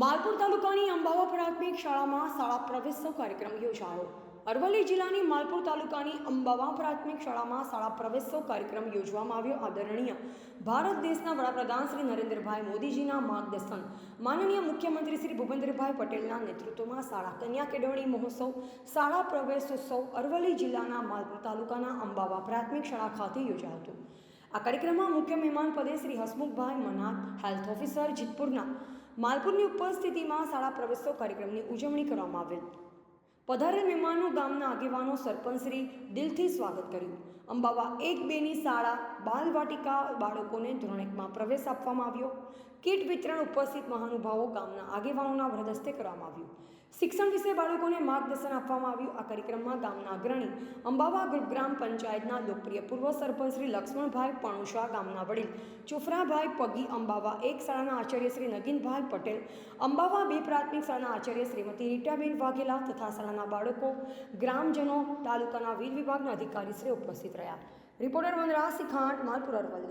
માલપુર તાલુકાની અંબાવા પ્રાથમિક શાળામાં શાળા પ્રવેશનો કાર્યક્રમ યોજાયો. અરવલ્લી જિલ્લાની માલપુર તાલુકાની અંબાવા પ્રાથમિક શાળામાં શાળા પ્રવેશનો કાર્યક્રમ યોજવામાં આવ્યો. આદરણીય ભારત દેશના વડાપ્રધાન શ્રી નરેન્દ્રભાઈ મોદીજીના માર્ગદર્શન, માનનીય મુખ્યમંત્રી શ્રી ભૂપેન્દ્રભાઈ પટેલના નેતૃત્વમાં શાળા કન્યા કેળવણી મહોત્સવ, શાળા પ્રવેશોત્સવ અરવલ્લી જિલ્લાના માલપુર તાલુકાના અંબાવા પ્રાથમિક શાળા ખાતે યોજાયો હતો. આ કાર્યક્રમમાં મુખ્ય મહેમાન પદે શ્રી હસમુખભાઈ મનાત હેલ્થ ઓફિસર જીતપુરના માલપુરની ઉપસ્થિતિમાં શાળા પ્રવેશો કાર્યક્રમની ઉજવણી કરવામાં આવેલ. પધારેલ મહેમાનો ગામના આગેવાનો સરપંચશ્રી દિલથી સ્વાગત કર્યું. અંબાવા એક બેની શાળા બાલવાટિકા બાળકોને ધોરણ એકમાં પ્રવેશ આપવામાં આવ્યો. કીટ વિતરણ ઉપસ્થિત મહાનુભાવો ગામના આગેવાનોના વ્રદસ્તે કરવામાં આવ્યું. શિક્ષણ વિશે બાળકોને માર્ગદર્શન આપવામાં આવ્યું. આ કાર્યક્રમમાં ગામના અગ્રણી અંબાવા ગ્રામ પંચાયતના લોકપ્રિય પૂર્વ સરપંચ શ્રી લક્ષ્મણભાઈ પણુશા, ગામના વડીલ ચોફરાભાઈ પગી, અંબાવા એક શાળાના આચાર્ય શ્રી નગીનભાઈ પટેલ, અંબાવા બે પ્રાથમિક શાળાના આચાર્ય શ્રીમતી રીટાબેન વાઘેલા તથા શાળાના બાળકો ગ્રામજનો તાલુકાના વીર વિભાગના અધિકારીશ્રી ઉપસ્થિત રહ્યા. રિપોર્ટર વનરાજ સિખાંટ માલપુર અરવલ્લી.